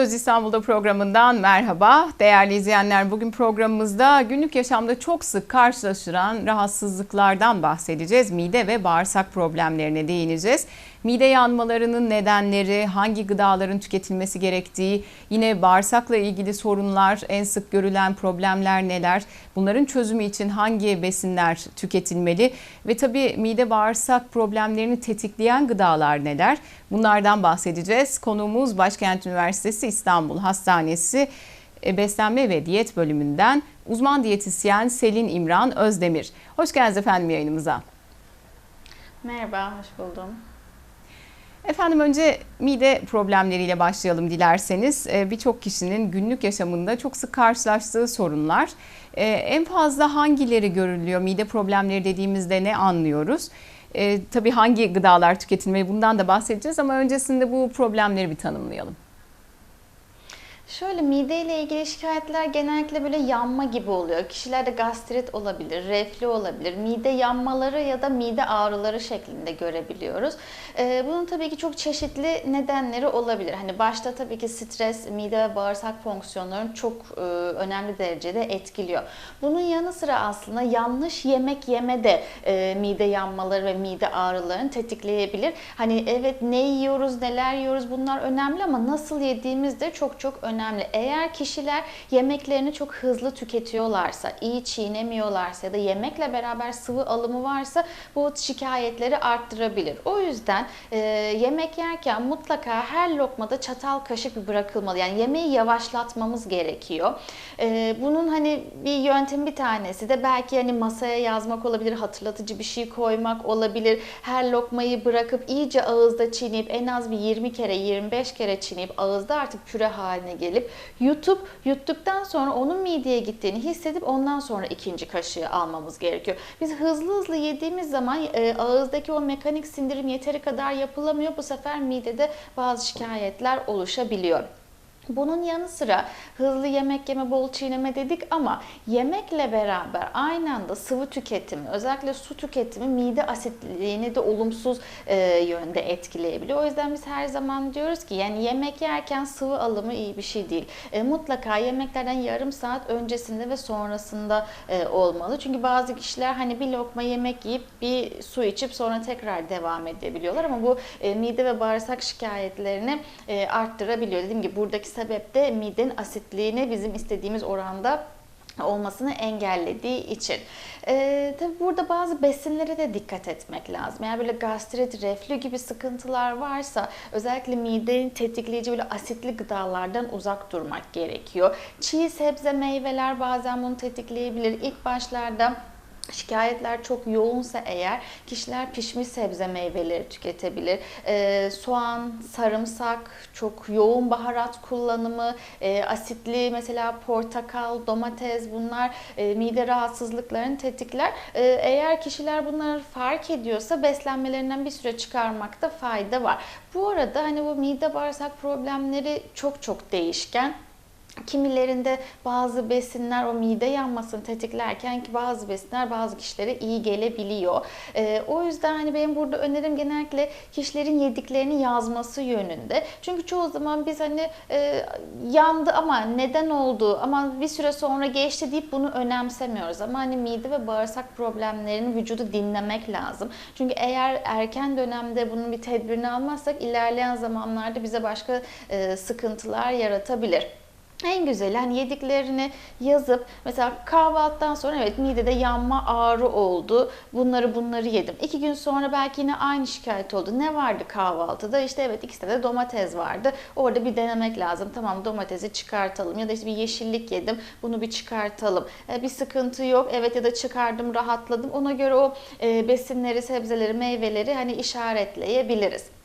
Söz İstanbul'da programından merhaba. Değerli izleyenler bugün programımızda günlük yaşamda çok sık karşılaşılan rahatsızlıklardan bahsedeceğiz. Mide ve bağırsak problemlerine değineceğiz. Mide yanmalarının nedenleri, hangi gıdaların tüketilmesi gerektiği, yine bağırsakla ilgili sorunlar, en sık görülen problemler neler, bunların çözümü için hangi besinler tüketilmeli ve tabii mide bağırsak problemlerini tetikleyen gıdalar neler? Bunlardan bahsedeceğiz. Konuğumuz Başkent Üniversitesi İstanbul Hastanesi e, Beslenme ve Diyet bölümünden uzman diyetisyen Selin İmran Özdemir. Hoş geldiniz efendim yayınımıza. Merhaba, hoş buldum. Efendim önce mide problemleriyle başlayalım dilerseniz. Ee, Birçok kişinin günlük yaşamında çok sık karşılaştığı sorunlar. Ee, En fazla hangileri görülüyor? Mide problemleri dediğimizde ne anlıyoruz? Ee, tabii hangi gıdalar tüketilmeli bundan da bahsedeceğiz ama öncesinde bu problemleri bir tanımlayalım. Şöyle mideyle ilgili şikayetler genellikle böyle yanma gibi oluyor. Kişilerde gastrit olabilir, reflü olabilir, mide yanmaları ya da mide ağrıları şeklinde görebiliyoruz. Ee, bunun tabii ki çok çeşitli nedenleri olabilir. Hani başta tabii ki stres, mide ve bağırsak fonksiyonlarını çok e, önemli derecede etkiliyor. Bunun yanı sıra aslında yanlış yemek yeme de e, mide yanmaları ve mide ağrılarını tetikleyebilir. Hani evet ne yiyoruz, neler yiyoruz bunlar önemli ama nasıl yediğimiz de çok çok önemli. Eğer kişiler yemeklerini çok hızlı tüketiyorlarsa, iyi çiğnemiyorlarsa ya da yemekle beraber sıvı alımı varsa bu şikayetleri arttırabilir. O yüzden e, yemek yerken mutlaka her lokmada çatal kaşık bırakılmalı. Yani yemeği yavaşlatmamız gerekiyor. E, bunun hani bir yöntemi bir tanesi de belki hani masaya yazmak olabilir, hatırlatıcı bir şey koymak olabilir. Her lokmayı bırakıp iyice ağızda çiğneyip en az bir 20 kere 25 kere çiğneyip ağızda artık püre haline gelip yutup yuttuktan sonra onun mideye gittiğini hissedip ondan sonra ikinci kaşığı almamız gerekiyor. Biz hızlı hızlı yediğimiz zaman e, ağızdaki o mekanik sindirim yeteri kadar yapılamıyor. Bu sefer midede bazı şikayetler oluşabiliyor. Bunun yanı sıra hızlı yemek yeme, bol çiğneme dedik ama yemekle beraber aynı anda sıvı tüketimi, özellikle su tüketimi mide asitliğini de olumsuz e, yönde etkileyebiliyor. O yüzden biz her zaman diyoruz ki yani yemek yerken sıvı alımı iyi bir şey değil. E, mutlaka yemeklerden yarım saat öncesinde ve sonrasında e, olmalı. Çünkü bazı kişiler hani bir lokma yemek yiyip bir su içip sonra tekrar devam edebiliyorlar ama bu e, mide ve bağırsak şikayetlerini e, arttırabiliyor. Dediğim gibi buradaki sebep de midenin asitliğini bizim istediğimiz oranda olmasını engellediği için. Ee, tabii burada bazı besinlere de dikkat etmek lazım. Eğer böyle gastrit, reflü gibi sıkıntılar varsa özellikle midenin tetikleyici böyle asitli gıdalardan uzak durmak gerekiyor. Çiğ sebze, meyveler bazen bunu tetikleyebilir. İlk başlarda Şikayetler çok yoğunsa eğer kişiler pişmiş sebze meyveleri tüketebilir. Ee, soğan, sarımsak, çok yoğun baharat kullanımı, e, asitli mesela portakal, domates bunlar e, mide rahatsızlıklarını tetikler. E, eğer kişiler bunları fark ediyorsa beslenmelerinden bir süre çıkarmakta fayda var. Bu arada hani bu mide bağırsak problemleri çok çok değişken. Kimilerinde bazı besinler o mide yanmasını tetiklerken ki bazı besinler bazı kişilere iyi gelebiliyor. Ee, o yüzden hani benim burada önerim genellikle kişilerin yediklerini yazması yönünde. Çünkü çoğu zaman biz hani e, yandı ama neden oldu ama bir süre sonra geçti deyip bunu önemsemiyoruz. Ama hani mide ve bağırsak problemlerini vücudu dinlemek lazım. Çünkü eğer erken dönemde bunun bir tedbirini almazsak ilerleyen zamanlarda bize başka e, sıkıntılar yaratabilir. En güzeli hani yediklerini yazıp mesela kahvaltıdan sonra evet midede yanma ağrı oldu. Bunları bunları yedim. İki gün sonra belki yine aynı şikayet oldu. Ne vardı kahvaltıda? İşte evet ikisinde de domates vardı. Orada bir denemek lazım. Tamam domatesi çıkartalım ya da işte bir yeşillik yedim. Bunu bir çıkartalım. E, bir sıkıntı yok. Evet ya da çıkardım rahatladım. Ona göre o e, besinleri, sebzeleri, meyveleri hani işaretleyebiliriz.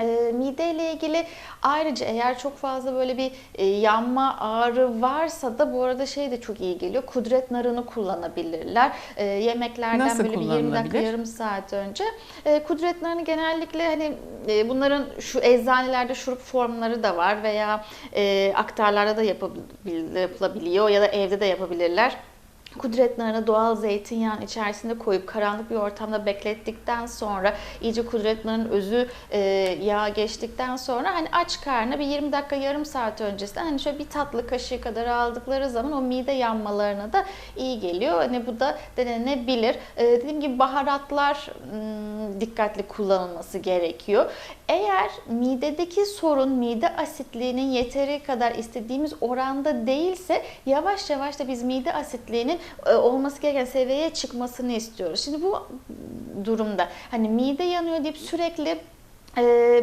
E, mide ile ilgili ayrıca eğer çok fazla böyle bir e, yanma ağrı varsa da bu arada şey de çok iyi geliyor. Kudret narını kullanabilirler. E, yemeklerden Nasıl böyle bir 20 dakika yarım saat önce. E, kudret narını genellikle hani e, bunların şu eczanelerde şurup formları da var veya e, aktarlarda da yapabil- yapılabiliyor ya da evde de yapabilirler. Kudret narını doğal zeytinyağın içerisinde koyup karanlık bir ortamda beklettikten sonra iyice kudret narının özü e, yağ geçtikten sonra hani aç karnına bir 20 dakika yarım saat öncesinden hani şöyle bir tatlı kaşığı kadar aldıkları zaman o mide yanmalarına da iyi geliyor. Hani bu da denenebilir. E, dediğim gibi baharatlar ım, dikkatli kullanılması gerekiyor. Eğer midedeki sorun mide asitliğinin yeteri kadar istediğimiz oranda değilse yavaş yavaş da biz mide asitliğinin olması gereken seviyeye çıkmasını istiyoruz. Şimdi bu durumda hani mide yanıyor deyip sürekli e,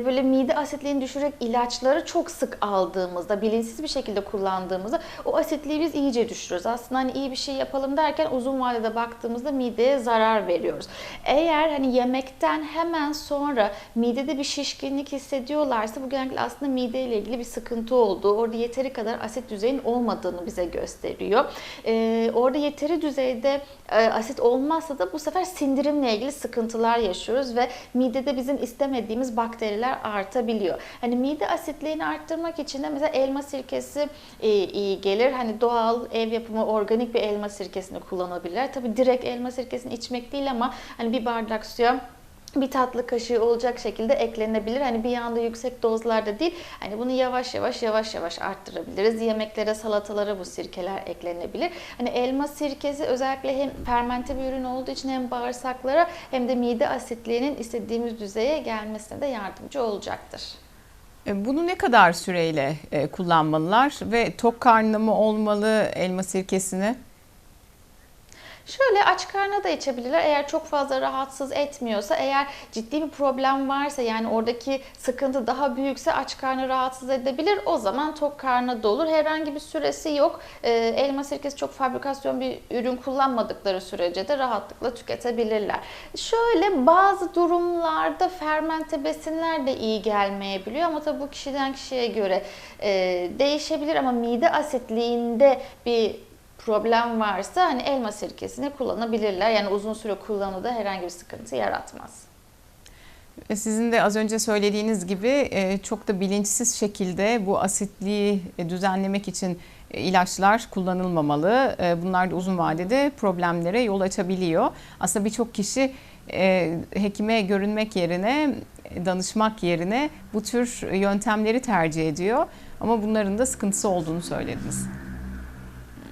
böyle mide asitliğini düşürerek ilaçları çok sık aldığımızda, bilinçsiz bir şekilde kullandığımızda o asitliği biz iyice düşürüyoruz. Aslında hani iyi bir şey yapalım derken uzun vadede baktığımızda mideye zarar veriyoruz. Eğer hani yemekten hemen sonra midede bir şişkinlik hissediyorlarsa bu genellikle aslında mide ile ilgili bir sıkıntı olduğu, orada yeteri kadar asit düzeyinin olmadığını bize gösteriyor. E, orada yeteri düzeyde e, asit olmazsa da bu sefer sindirimle ilgili sıkıntılar yaşıyoruz ve midede bizim istemediğimiz bakteriler artabiliyor. Hani mide asitliğini arttırmak için de mesela elma sirkesi e, iyi gelir. Hani doğal ev yapımı organik bir elma sirkesini kullanabilirler. Tabii direkt elma sirkesini içmek değil ama hani bir bardak suya bir tatlı kaşığı olacak şekilde eklenebilir. Hani bir anda yüksek dozlarda değil. Hani bunu yavaş yavaş yavaş yavaş arttırabiliriz. Yemeklere, salatalara bu sirkeler eklenebilir. Hani elma sirkesi özellikle hem fermente bir ürün olduğu için hem bağırsaklara hem de mide asitliğinin istediğimiz düzeye gelmesine de yardımcı olacaktır. E, Bunu ne kadar süreyle e, kullanmalılar ve tok karnına mı olmalı elma sirkesini? Şöyle aç karnına da içebilirler. Eğer çok fazla rahatsız etmiyorsa, eğer ciddi bir problem varsa yani oradaki sıkıntı daha büyükse aç karnı rahatsız edebilir. O zaman tok karnına da olur. Herhangi bir süresi yok. Ee, elma sirkesi çok fabrikasyon bir ürün kullanmadıkları sürece de rahatlıkla tüketebilirler. Şöyle bazı durumlarda fermente besinler de iyi gelmeyebiliyor ama tabii bu kişiden kişiye göre e, değişebilir ama mide asitliğinde bir problem varsa hani elma sirkesini kullanabilirler. Yani uzun süre kullanıda herhangi bir sıkıntı yaratmaz. Sizin de az önce söylediğiniz gibi e, çok da bilinçsiz şekilde bu asitliği e, düzenlemek için e, ilaçlar kullanılmamalı. Bunlar da uzun vadede problemlere yol açabiliyor. Aslında birçok kişi hekime görünmek yerine, danışmak yerine bu tür yöntemleri tercih ediyor. Ama bunların da sıkıntısı olduğunu söylediniz.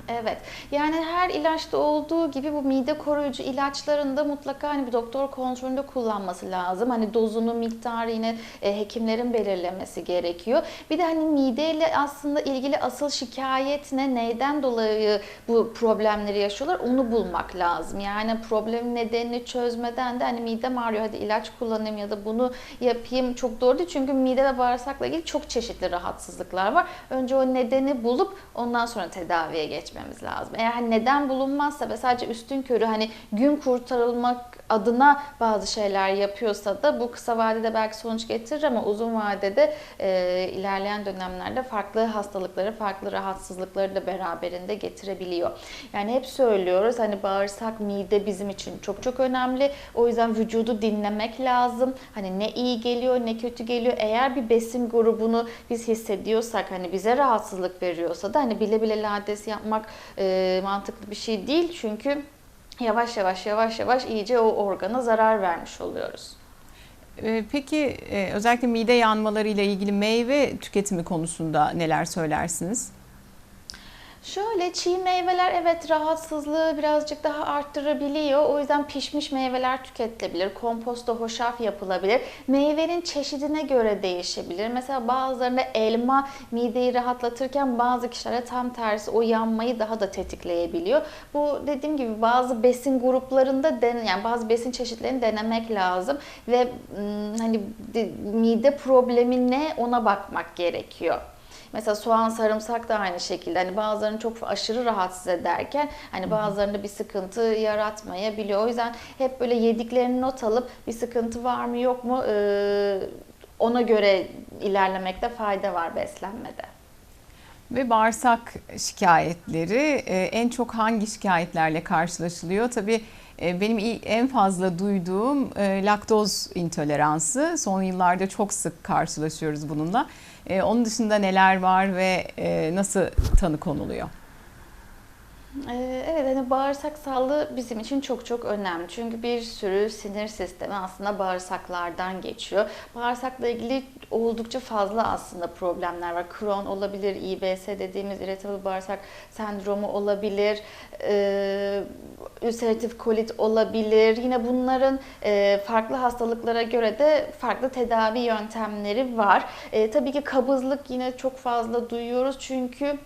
Evet. Yani her ilaçta olduğu gibi bu mide koruyucu ilaçların da mutlaka hani bir doktor kontrolünde kullanması lazım. Hani dozunu, miktarı yine e, hekimlerin belirlemesi gerekiyor. Bir de hani mideyle aslında ilgili asıl şikayet ne, neyden dolayı bu problemleri yaşıyorlar onu bulmak lazım. Yani problemin nedenini çözmeden de hani midem ağrıyor hadi ilaç kullanayım ya da bunu yapayım çok doğru değil. Çünkü mide ve bağırsakla ilgili çok çeşitli rahatsızlıklar var. Önce o nedeni bulup ondan sonra tedaviye geçmek geçmemiz lazım. Eğer hani neden bulunmazsa ve sadece üstün körü hani gün kurtarılmak adına bazı şeyler yapıyorsa da bu kısa vadede belki sonuç getirir ama uzun vadede e, ilerleyen dönemlerde farklı hastalıkları, farklı rahatsızlıkları da beraberinde getirebiliyor. Yani hep söylüyoruz hani bağırsak, mide bizim için çok çok önemli. O yüzden vücudu dinlemek lazım. Hani ne iyi geliyor, ne kötü geliyor. Eğer bir besin grubunu biz hissediyorsak hani bize rahatsızlık veriyorsa da hani bile bile lades yapmak e, mantıklı bir şey değil. Çünkü yavaş yavaş yavaş yavaş iyice o organa zarar vermiş oluyoruz. E, Peki e, özellikle mide yanmaları ile ilgili meyve tüketimi konusunda neler söylersiniz? Şöyle çiğ meyveler evet rahatsızlığı birazcık daha arttırabiliyor. O yüzden pişmiş meyveler tüketilebilir. Komposto hoşaf yapılabilir. Meyvenin çeşidine göre değişebilir. Mesela bazılarında elma mideyi rahatlatırken bazı kişilere tam tersi o yanmayı daha da tetikleyebiliyor. Bu dediğim gibi bazı besin gruplarında den yani bazı besin çeşitlerini denemek lazım ve hani de- mide problemi ne ona bakmak gerekiyor. Mesela soğan, sarımsak da aynı şekilde. Hani bazılarını çok aşırı rahatsız ederken hani bazılarında bir sıkıntı yaratmayabiliyor. O yüzden hep böyle yediklerini not alıp bir sıkıntı var mı yok mu ee, ona göre ilerlemekte fayda var beslenmede. Ve bağırsak şikayetleri en çok hangi şikayetlerle karşılaşılıyor? Tabii benim il- en fazla duyduğum e, laktoz intoleransı. Son yıllarda çok sık karşılaşıyoruz bununla. E, Onun dışında neler var ve e, nasıl tanı konuluyor? Ee, Evet hani bağırsak sağlığı bizim için çok çok önemli. Çünkü bir sürü sinir sistemi aslında bağırsaklardan geçiyor. Bağırsakla ilgili oldukça fazla aslında problemler var. Crohn olabilir, IBS dediğimiz irritable bağırsak sendromu olabilir, e, ülseratif kolit olabilir. Yine bunların e, farklı hastalıklara göre de farklı tedavi yöntemleri var. E, tabii ki kabızlık yine çok fazla duyuyoruz çünkü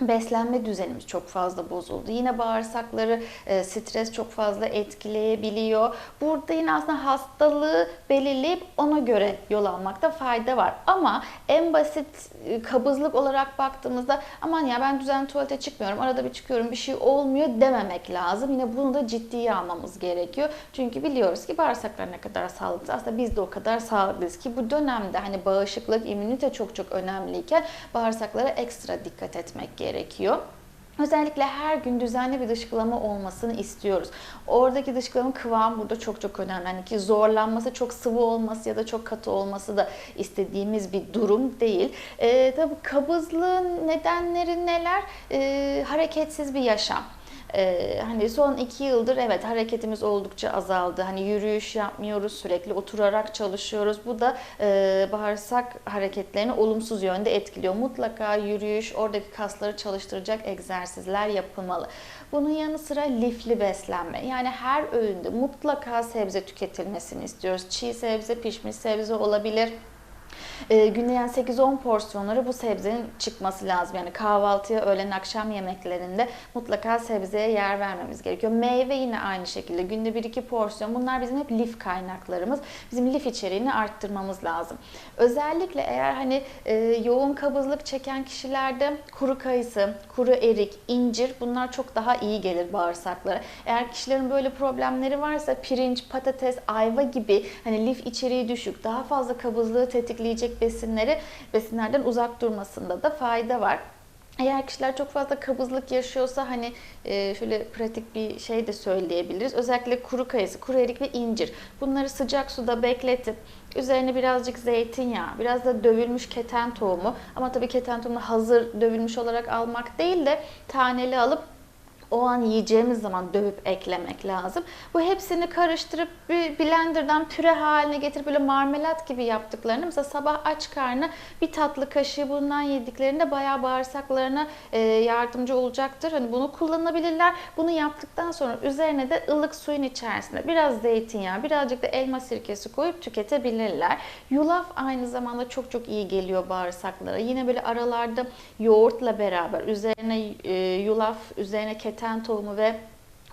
beslenme düzenimiz çok fazla bozuldu. Yine bağırsakları e, stres çok fazla etkileyebiliyor. Burada yine aslında hastalığı belirleyip ona göre yol almakta fayda var. Ama en basit e, kabızlık olarak baktığımızda aman ya ben düzenli tuvalete çıkmıyorum, arada bir çıkıyorum bir şey olmuyor dememek lazım. Yine bunu da ciddiye almamız gerekiyor. Çünkü biliyoruz ki bağırsaklar ne kadar sağlıklı. Aslında biz de o kadar sağlıklıyız ki bu dönemde hani bağışıklık, immünite çok çok önemliyken bağırsaklara ekstra dikkat etmek gerekiyor. Özellikle her gün düzenli bir dışkılama olmasını istiyoruz. Oradaki dışkılama kıvamı burada çok çok önemli. Hani ki zorlanması, çok sıvı olması ya da çok katı olması da istediğimiz bir durum değil. Ee, tabii kabızlığın nedenleri neler? Ee, hareketsiz bir yaşam. Ee, hani son iki yıldır evet hareketimiz oldukça azaldı. Hani yürüyüş yapmıyoruz, sürekli oturarak çalışıyoruz. Bu da e, bağırsak hareketlerini olumsuz yönde etkiliyor. Mutlaka yürüyüş, oradaki kasları çalıştıracak egzersizler yapılmalı. Bunun yanı sıra lifli beslenme. Yani her öğünde mutlaka sebze tüketilmesini istiyoruz. Çiğ sebze, pişmiş sebze olabilir. E, günde yani 8-10 porsiyonları bu sebzenin çıkması lazım. Yani kahvaltıya, öğlen, akşam yemeklerinde mutlaka sebzeye yer vermemiz gerekiyor. Meyve yine aynı şekilde günde 1-2 porsiyon. Bunlar bizim hep lif kaynaklarımız. Bizim lif içeriğini arttırmamız lazım. Özellikle eğer hani e, yoğun kabızlık çeken kişilerde kuru kayısı, kuru erik, incir bunlar çok daha iyi gelir bağırsaklara. Eğer kişilerin böyle problemleri varsa pirinç, patates, ayva gibi hani lif içeriği düşük, daha fazla kabızlığı tetikleyecek besinleri besinlerden uzak durmasında da fayda var. Eğer kişiler çok fazla kabızlık yaşıyorsa hani e, şöyle pratik bir şey de söyleyebiliriz. Özellikle kuru kayısı, kuru erik ve incir. Bunları sıcak suda bekletip üzerine birazcık zeytinyağı, biraz da dövülmüş keten tohumu ama tabii keten tohumunu hazır dövülmüş olarak almak değil de taneli alıp o an yiyeceğimiz zaman dövüp eklemek lazım. Bu hepsini karıştırıp bir blenderdan püre haline getirip böyle marmelat gibi yaptıklarını mesela sabah aç karnı bir tatlı kaşığı bundan yediklerinde bayağı bağırsaklarına e, yardımcı olacaktır. Hani bunu kullanabilirler. Bunu yaptıktan sonra üzerine de ılık suyun içerisinde biraz zeytinyağı, birazcık da elma sirkesi koyup tüketebilirler. Yulaf aynı zamanda çok çok iyi geliyor bağırsaklara. Yine böyle aralarda yoğurtla beraber üzerine e, yulaf, üzerine keten tohumu ve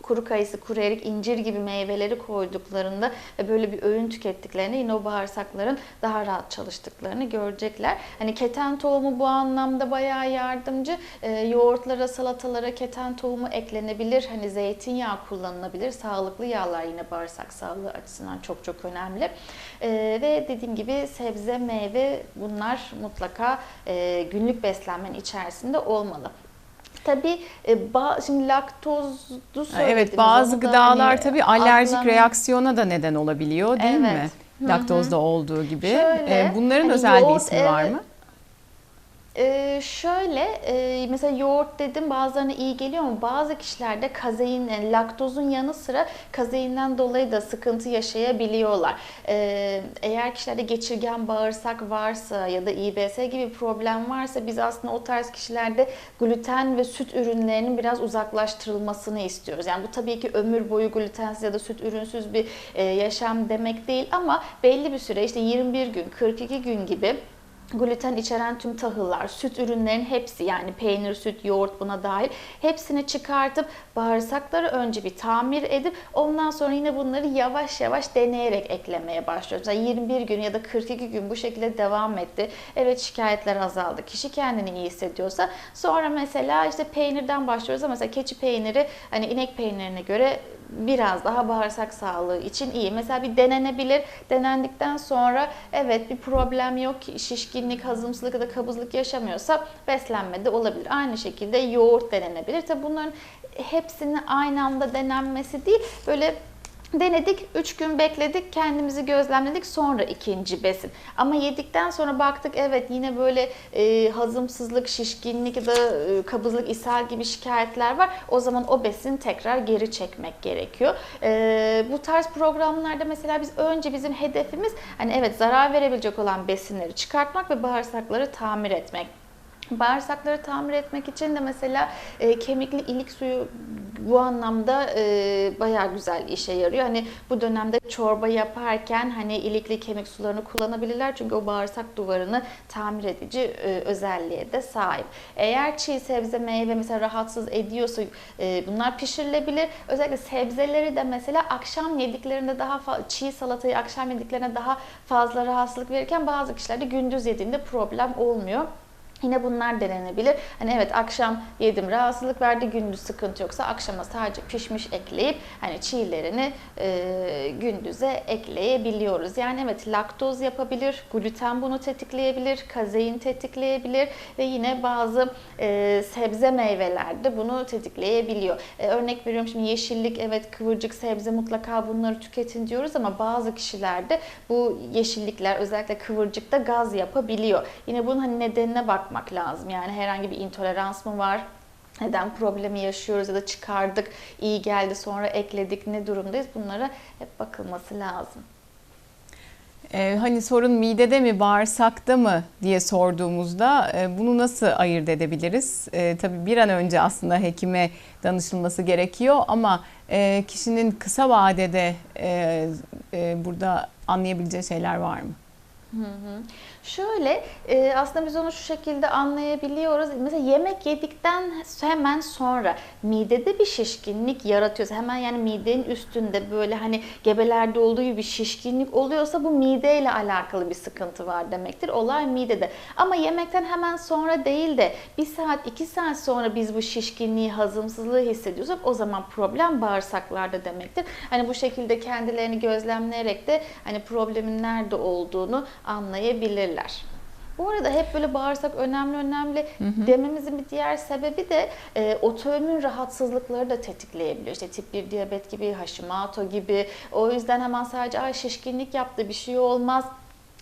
kuru kayısı, kuru erik, incir gibi meyveleri koyduklarında ve böyle bir öğün tükettiklerinde yine o bağırsakların daha rahat çalıştıklarını görecekler. Hani keten tohumu bu anlamda bayağı yardımcı. Ee, yoğurtlara, salatalara keten tohumu eklenebilir. Hani zeytinyağı kullanılabilir. Sağlıklı yağlar yine bağırsak sağlığı açısından çok çok önemli. Ee, ve dediğim gibi sebze, meyve bunlar mutlaka e, günlük beslenmenin içerisinde olmalı. Tabii e, şimdi laktozdu söylediniz. Evet bazı gıdalar hani tabii alerjik atlam- reaksiyona da neden olabiliyor değil mi? Evet. Hı hı. Laktozda olduğu gibi. Şöyle, Ee, Bunların hani özel bir yoğurt, ismi var evet. mı? Ee, şöyle e, mesela yoğurt dedim bazılarına iyi geliyor ama bazı kişilerde kazein yani laktozun yanı sıra kazeinden dolayı da sıkıntı yaşayabiliyorlar. Ee, eğer kişilerde geçirgen bağırsak varsa ya da İBS gibi problem varsa biz aslında o tarz kişilerde gluten ve süt ürünlerinin biraz uzaklaştırılmasını istiyoruz. Yani bu tabii ki ömür boyu glutensiz ya da süt ürünsüz bir e, yaşam demek değil ama belli bir süre işte 21 gün, 42 gün gibi gluten içeren tüm tahıllar, süt ürünlerin hepsi yani peynir, süt, yoğurt buna dahil hepsini çıkartıp bağırsakları önce bir tamir edip ondan sonra yine bunları yavaş yavaş deneyerek eklemeye başlıyoruz. Yani 21 gün ya da 42 gün bu şekilde devam etti. Evet şikayetler azaldı. Kişi kendini iyi hissediyorsa sonra mesela işte peynirden başlıyoruz ama mesela keçi peyniri hani inek peynirine göre biraz daha bağırsak sağlığı için iyi. Mesela bir denenebilir. Denendikten sonra evet bir problem yok. Şişkinlik, hazımsızlık ya da kabızlık yaşamıyorsa beslenmede olabilir. Aynı şekilde yoğurt denenebilir. Tabi bunların hepsinin aynı anda denenmesi değil. Böyle Denedik, 3 gün bekledik, kendimizi gözlemledik, sonra ikinci besin. Ama yedikten sonra baktık evet yine böyle e, hazımsızlık, şişkinlik ya da e, kabızlık, ishal gibi şikayetler var. O zaman o besini tekrar geri çekmek gerekiyor. E, bu tarz programlarda mesela biz önce bizim hedefimiz hani evet zarar verebilecek olan besinleri çıkartmak ve bağırsakları tamir etmek. Bağırsakları tamir etmek için de mesela e, kemikli ilik suyu bu anlamda e, bayağı güzel işe yarıyor. Hani bu dönemde çorba yaparken hani ilikli kemik sularını kullanabilirler çünkü o bağırsak duvarını tamir edici e, özelliğe de sahip. Eğer çiğ sebze meyve mesela rahatsız ediyorsa e, bunlar pişirilebilir. Özellikle sebzeleri de mesela akşam yediklerinde daha çiğ salatayı akşam yediklerine daha fazla rahatsızlık verirken bazı kişilerde gündüz yediğinde problem olmuyor. Yine bunlar denenebilir. Hani evet akşam yedim rahatsızlık verdi gündüz sıkıntı yoksa akşama sadece pişmiş ekleyip hani çiğlerini e, gündüze ekleyebiliyoruz. Yani evet laktoz yapabilir, gluten bunu tetikleyebilir, kazein tetikleyebilir ve yine bazı e, sebze meyvelerde bunu tetikleyebiliyor. E, örnek veriyorum şimdi yeşillik evet kıvırcık sebze mutlaka bunları tüketin diyoruz ama bazı kişilerde bu yeşillikler özellikle kıvırcıkta gaz yapabiliyor. Yine bunun hani nedenine bakmak lazım. Yani herhangi bir intolerans mı var? Neden problemi yaşıyoruz ya da çıkardık, iyi geldi sonra ekledik, ne durumdayız? Bunlara hep bakılması lazım. Ee, hani sorun midede mi, bağırsakta mı diye sorduğumuzda e, bunu nasıl ayırt edebiliriz? E, tabii bir an önce aslında hekime danışılması gerekiyor ama e, kişinin kısa vadede e, e, burada anlayabileceği şeyler var mı? Hı hı. Şöyle e, aslında biz onu şu şekilde anlayabiliyoruz. Mesela yemek yedikten hemen sonra midede bir şişkinlik yaratıyorsa hemen yani midenin üstünde böyle hani gebelerde olduğu gibi bir şişkinlik oluyorsa bu mideyle alakalı bir sıkıntı var demektir. Olay midede. Ama yemekten hemen sonra değil de bir saat iki saat sonra biz bu şişkinliği hazımsızlığı hissediyorsak o zaman problem bağırsaklarda demektir. Hani bu şekilde kendilerini gözlemleyerek de hani problemin nerede olduğunu anlayabilirler. Bu arada hep böyle bağırsak önemli önemli dememizin bir diğer sebebi de e, otoimmün rahatsızlıkları da tetikleyebiliyor. İşte tip 1 diyabet gibi, Hashimoto gibi. O yüzden hemen sadece ay şişkinlik yaptı bir şey olmaz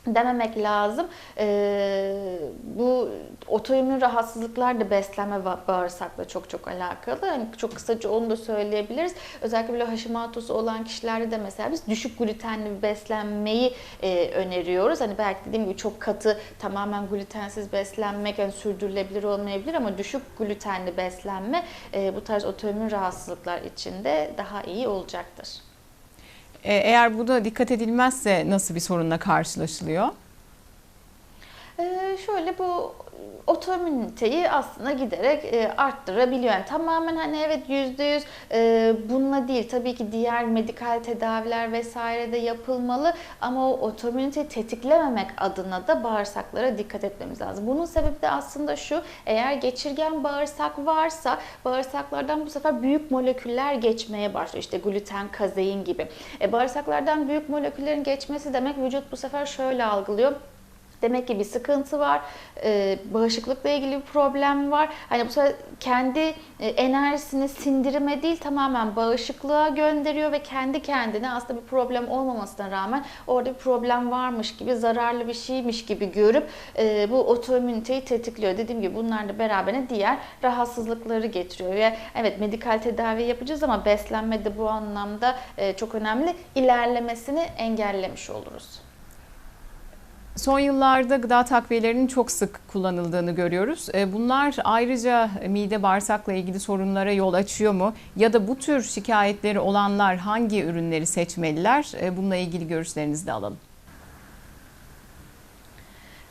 dememek lazım. Ee, bu otoimmün rahatsızlıklar da beslenme bağırsakla çok çok alakalı. Yani çok kısaca onu da söyleyebiliriz. Özellikle böyle Hashimoto'su olan kişilerde de mesela biz düşük glutenli bir beslenmeyi e, öneriyoruz. Hani belki dediğim gibi çok katı tamamen glutensiz beslenmek yani sürdürülebilir olmayabilir ama düşük glutenli beslenme e, bu tarz otoimmün rahatsızlıklar için de daha iyi olacaktır. E, eğer bu da dikkat edilmezse nasıl bir sorunla karşılaşılıyor? Ee, şöyle bu otoimmüniteyi aslında giderek e, arttırabiliyor. Yani tamamen hani evet yüzde yüz e, bununla değil. Tabii ki diğer medikal tedaviler vesaire de yapılmalı ama o otoimmüniteyi tetiklememek adına da bağırsaklara dikkat etmemiz lazım. Bunun sebebi de aslında şu. Eğer geçirgen bağırsak varsa bağırsaklardan bu sefer büyük moleküller geçmeye başlıyor. İşte gluten, kazein gibi. E, bağırsaklardan büyük moleküllerin geçmesi demek vücut bu sefer şöyle algılıyor. Demek ki bir sıkıntı var, e, bağışıklıkla ilgili bir problem var. Hani bu sefer kendi e, enerjisini sindirime değil tamamen bağışıklığa gönderiyor ve kendi kendine aslında bir problem olmamasına rağmen orada bir problem varmış gibi, zararlı bir şeymiş gibi görüp e, bu otoimmüniteyi tetikliyor. Dediğim gibi bunlar da beraberine diğer rahatsızlıkları getiriyor. Ve evet medikal tedavi yapacağız ama beslenme de bu anlamda e, çok önemli. İlerlemesini engellemiş oluruz. Son yıllarda gıda takviyelerinin çok sık kullanıldığını görüyoruz. E, Bunlar ayrıca mide bağırsakla ilgili sorunlara yol açıyor mu? Ya da bu tür şikayetleri olanlar hangi ürünleri seçmeliler? E, Bununla ilgili görüşlerinizi de alalım.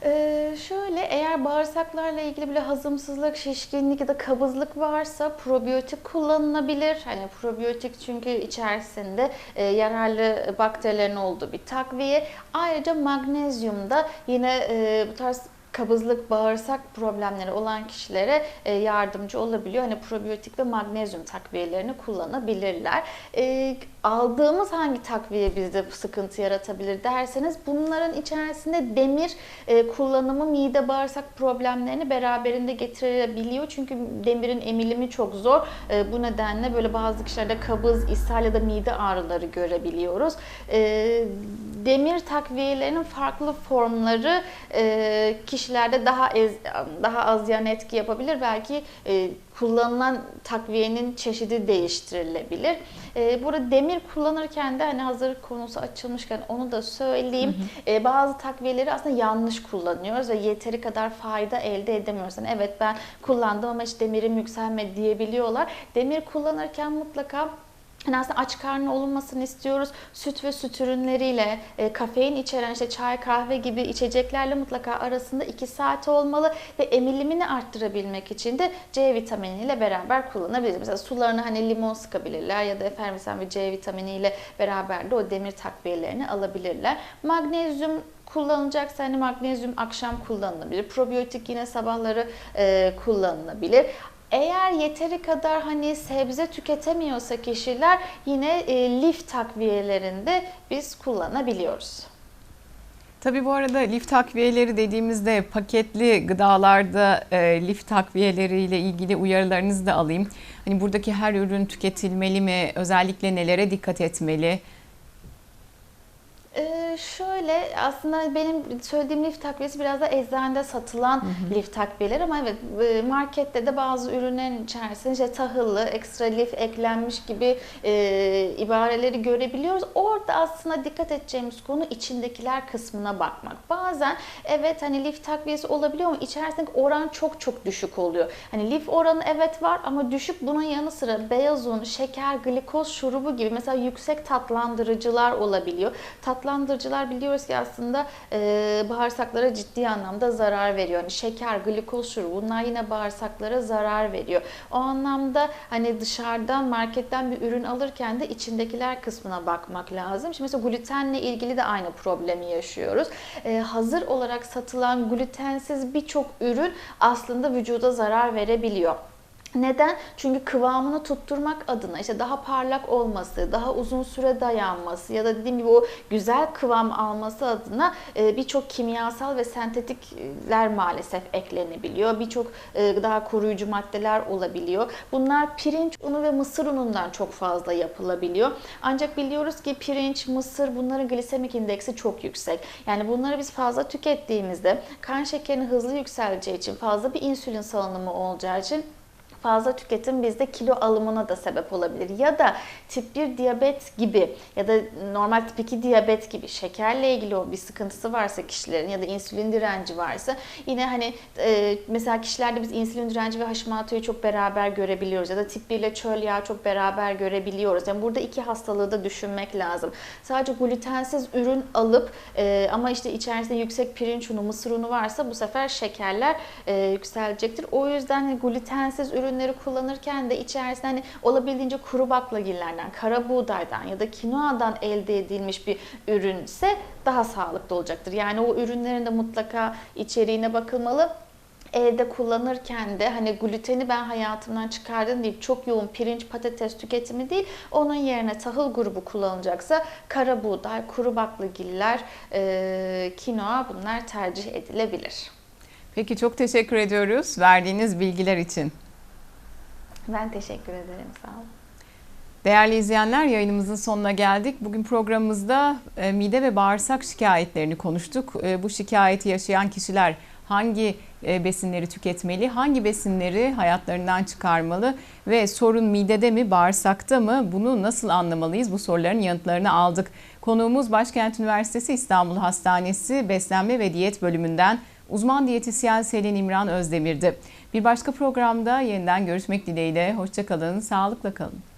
Ee, şöyle eğer bağırsaklarla ilgili bile hazımsızlık, şişkinlik ya da kabızlık varsa probiyotik kullanılabilir. Hani probiyotik çünkü içerisinde e, yararlı bakterilerin olduğu bir takviye. Ayrıca magnezyum da yine e, bu tarz kabızlık, bağırsak problemleri olan kişilere e, yardımcı olabiliyor. Hani probiyotik ve magnezyum takviyelerini kullanabilirler. Aldığımız hangi takviye bizde sıkıntı yaratabilir derseniz bunların içerisinde demir e, kullanımı mide bağırsak problemlerini beraberinde getirebiliyor. Çünkü demirin emilimi çok zor. E, bu nedenle böyle bazı kişilerde kabız, ishal ya da mide ağrıları görebiliyoruz. E, demir takviyelerinin farklı formları e, kişilerde daha ez, daha az yan etki yapabilir. Belki e, kullanılan takviyenin çeşidi değiştirilebilir. E, burada demir kullanırken de hani hazır konusu açılmışken onu da söyleyeyim. E, bazı takviyeleri aslında yanlış kullanıyoruz ve yeteri kadar fayda elde edemiyoruz. Yani evet ben kullandım ama hiç demirim yükselmedi diyebiliyorlar. Demir kullanırken mutlaka Hani aslında aç karnı olunmasını istiyoruz. Süt ve süt ürünleriyle, e, kafein içeren işte çay, kahve gibi içeceklerle mutlaka arasında 2 saat olmalı ve emilimini arttırabilmek için de C vitaminiyle beraber kullanabiliriz. Mesela sularına hani limon sıkabilirler ya da efervescen ve C vitaminiyle beraber de o demir takviyelerini alabilirler. Magnezyum kullanılacaksa hani magnezyum akşam kullanılabilir. Probiyotik yine sabahları e, kullanılabilir. Eğer yeteri kadar hani sebze tüketemiyorsa kişiler yine e, lif takviyelerinde biz kullanabiliyoruz. Tabii bu arada lif takviyeleri dediğimizde paketli gıdalarda e, lif takviyeleriyle ilgili uyarılarınızı da alayım. Hani buradaki her ürün tüketilmeli mi? Özellikle nelere dikkat etmeli? Ee, şöyle aslında benim söylediğim lif takviyesi biraz da eczanede satılan lif takviyeler ama evet e, markette de bazı ürünlerin içerisinde işte tahıllı, ekstra lif eklenmiş gibi e, ibareleri görebiliyoruz. Orada aslında dikkat edeceğimiz konu içindekiler kısmına bakmak. Bazen evet hani lif takviyesi olabiliyor ama içerisindeki oran çok çok düşük oluyor. Hani lif oranı evet var ama düşük bunun yanı sıra beyaz un, şeker, glikoz şurubu gibi mesela yüksek tatlandırıcılar olabiliyor. Tatlandırıcılar biliyoruz ki aslında e, bağırsaklara ciddi anlamda zarar veriyor. Hani şeker, glikoz şurubu bunlar yine bağırsaklara zarar veriyor. O anlamda hani dışarıdan marketten bir ürün alırken de içindekiler kısmına bakmak lazım. Şimdi mesela glutenle ilgili de aynı problemi yaşıyoruz. E, hazır olarak satılan glutensiz birçok ürün aslında vücuda zarar verebiliyor. Neden? Çünkü kıvamını tutturmak adına işte daha parlak olması, daha uzun süre dayanması ya da dediğim gibi o güzel kıvam alması adına e, birçok kimyasal ve sentetikler maalesef eklenebiliyor. Birçok e, daha koruyucu maddeler olabiliyor. Bunlar pirinç unu ve mısır unundan çok fazla yapılabiliyor. Ancak biliyoruz ki pirinç, mısır bunların glisemik indeksi çok yüksek. Yani bunları biz fazla tükettiğimizde kan şekerini hızlı yükseleceği için fazla bir insülin salınımı olacağı için fazla tüketim bizde kilo alımına da sebep olabilir. Ya da tip 1 diyabet gibi ya da normal tip 2 diyabet gibi şekerle ilgili o bir sıkıntısı varsa kişilerin ya da insülin direnci varsa yine hani e, mesela kişilerde biz insülin direnci ve Hashimoto'yu çok beraber görebiliyoruz ya da tip 1 ile çöl yağı çok beraber görebiliyoruz. Yani burada iki hastalığı da düşünmek lazım. Sadece glutensiz ürün alıp e, ama işte içerisinde yüksek pirinç unu, mısır unu varsa bu sefer şekerler e, yükselecektir. O yüzden hani glutensiz ürün ürünleri kullanırken de içerisinde hani olabildiğince kuru baklagillerden, kara buğdaydan ya da kinoadan elde edilmiş bir ürünse daha sağlıklı olacaktır. Yani o ürünlerin de mutlaka içeriğine bakılmalı evde kullanırken de hani gluteni ben hayatımdan çıkardım deyip çok yoğun pirinç patates tüketimi değil onun yerine tahıl grubu kullanılacaksa kara buğday, kuru baklagiller, e, kinoa bunlar tercih edilebilir. Peki çok teşekkür ediyoruz verdiğiniz bilgiler için. Ben teşekkür ederim. Sağ olun. Değerli izleyenler yayınımızın sonuna geldik. Bugün programımızda e, mide ve bağırsak şikayetlerini konuştuk. E, bu şikayeti yaşayan kişiler hangi e, besinleri tüketmeli, hangi besinleri hayatlarından çıkarmalı ve sorun midede mi, bağırsakta mı? Bunu nasıl anlamalıyız? Bu soruların yanıtlarını aldık. Konuğumuz Başkent Üniversitesi İstanbul Hastanesi Beslenme ve Diyet bölümünden uzman diyetisyen Selin İmran Özdemir'di. Bir başka programda yeniden görüşmek dileğiyle. Hoşçakalın, sağlıkla kalın.